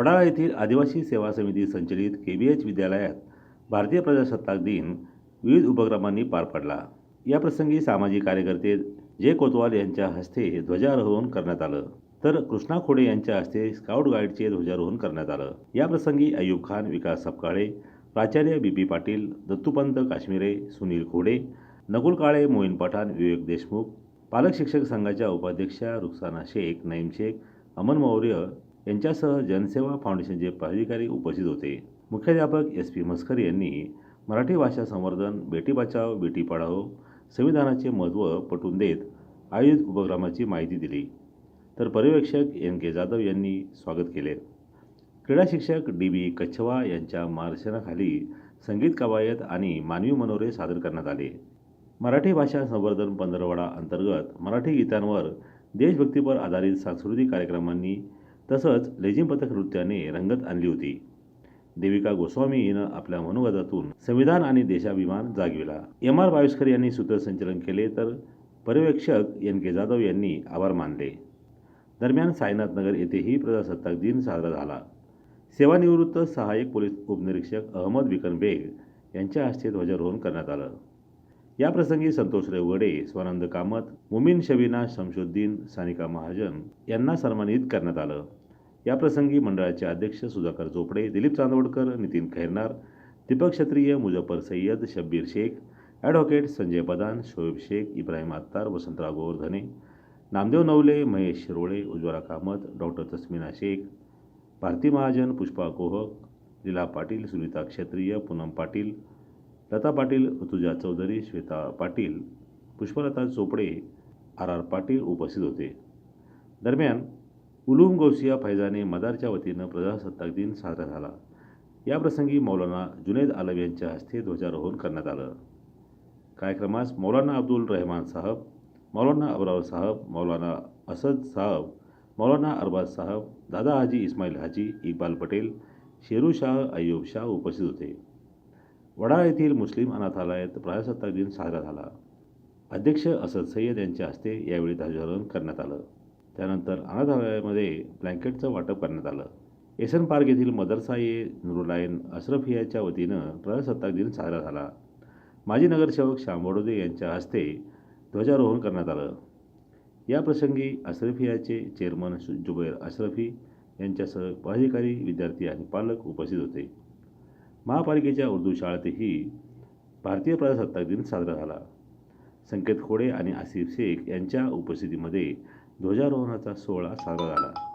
वडाळा येथील आदिवासी सेवा समिती संचलित के बी एच विद्यालयात भारतीय प्रजासत्ताक दिन विविध उपक्रमांनी पार पडला. याप्रसंगी सामाजिक कार्यकर्ते जय कोतवाल यांच्या हस्ते ध्वजारोहण करण्यात आलं तर कृष्णा खोडे यांच्या हस्ते स्काउट गाईडचे ध्वजारोहण करण्यात आलं. याप्रसंगी अयूब खान विकास सपकाळे प्राचार्य बी पी पाटील दत्तूपंत काश्मीरे सुनील खोडे नकुल काळे मोईन पठाण विवेक देशमुख पालक शिक्षक संघाच्या उपाध्यक्षा रुखसाना शेख नईम शेख अमन मौर्य यांच्यासह जनसेवा फाउंडेशनचे पदाधिकारी उपस्थित होते. मुख्याध्यापक एस पी मस्कर यांनी मराठी भाषा संवर्धन बेटी बचाव बेटी पढाओ संविधानाचे महत्त्व पटवून देत आयोजित उपक्रमाची माहिती दिली. तर पर्यवेक्षक एन के जाधव यांनी स्वागत केले. क्रीडा शिक्षक डी बी कच्छवा यांच्या मार्गदर्शनाखाली संगीत कवायत आणि मानवी मनोरे सादर करण्यात आले. मराठी भाषा संवर्धन पंधरवडा अंतर्गत मराठी गीतांवर देशभक्तीपर आधारित सांस्कृतिक कार्यक्रमांनी तसंच लेझिम पथक नृत्याने रंगत आणली होती. देविका गोस्वामी हिनं आपल्या मनोगतातून संविधान आणि देशाभिमान जागविला. एम आर बाविस्कर यांनी सूत्रसंचलन केले तर पर्यवेक्षक एन के जाधव यांनी आभार मानले. दरम्यान साईनाथ नगर येथेही प्रजासत्ताक दिन साजरा झाला. सेवानिवृत्त सहाय्यक पोलीस उपनिरीक्षक अहमद विकन बेग यांच्या हस्ते ध्वजारोहण करण्यात आलं. याप्रसंगी संतोष रेवगडे स्वानंद कामत मुमीन शबीना शमशुद्दीन सानिका महाजन यांना सन्मानित करण्यात आलं. याप्रसंगी मंडळाचे अध्यक्ष Sudhakar Chopde Dilip Chandwadkar Nitin Khairnar Deepak Kshatriya Muzaffar Sayyad Shabbir Shaikh advocate Sanjay Padan Shoaib Shaikh Ibrahim Attar Vasantrao Govardhane Namdev Navale Mahesh Shirole Ujjwala Kamat doctor Tasmina Shaikh Bharati Mahajan Pushpa Kohak Leela Patil Sunita Kshatriya Poonam Patil Lata Patil Rutuja Chaudhari Shweta Patil Pushpalata Chopde R R Patil उपस्थित होते. दरम्यान उलूम गौसिया फैजाने मदारच्या वतीनं प्रजासत्ताक दिन साजरा झाला. याप्रसंगी मौलाना जुनेद आलम यांच्या हस्ते ध्वजारोहण करण्यात आलं. कार्यक्रमास मौलाना अब्दुल रहमान साहब मौलाना अबराव साहब मौलाना असद साहब मौलाना अरबाज साहब दादा हाजी इस्माईल हाजी इक्बाल पटेल शेरू शाह अय्यूब शाह उपस्थित होते. वडाळा येथील मुस्लिम अनाथालयात प्रजासत्ताक दिन साजरा झाला. अध्यक्ष असद सय्यद यांच्या हस्ते यावेळी ध्वजारोहण करण्यात आलं. त्यानंतर अनाथालयामध्ये ब्लँकेटचं वाटप करण्यात आलं. एसन पार्क येथील मदरसा ए नुरुलायन अशरफियाच्या वतीनं प्रजासत्ताक दिन साजरा झाला. माजी नगरसेवक श्याम बडोदे यांच्या हस्ते ध्वजारोहण करण्यात आलं. याप्रसंगी अशरफियाचे चेअरमन जुबैर अशरफी यांच्यासह पदाधिकारी विद्यार्थी आणि पालक उपस्थित होते. महापालिकेच्या उर्दू शाळेतही भारतीय प्रजासत्ताक दिन साजरा झाला. संकेत खोडे आणि आसिफ शेख यांच्या उपस्थितीमध्ये ध्वजारोहणाचा सोहळा साजरा झाला.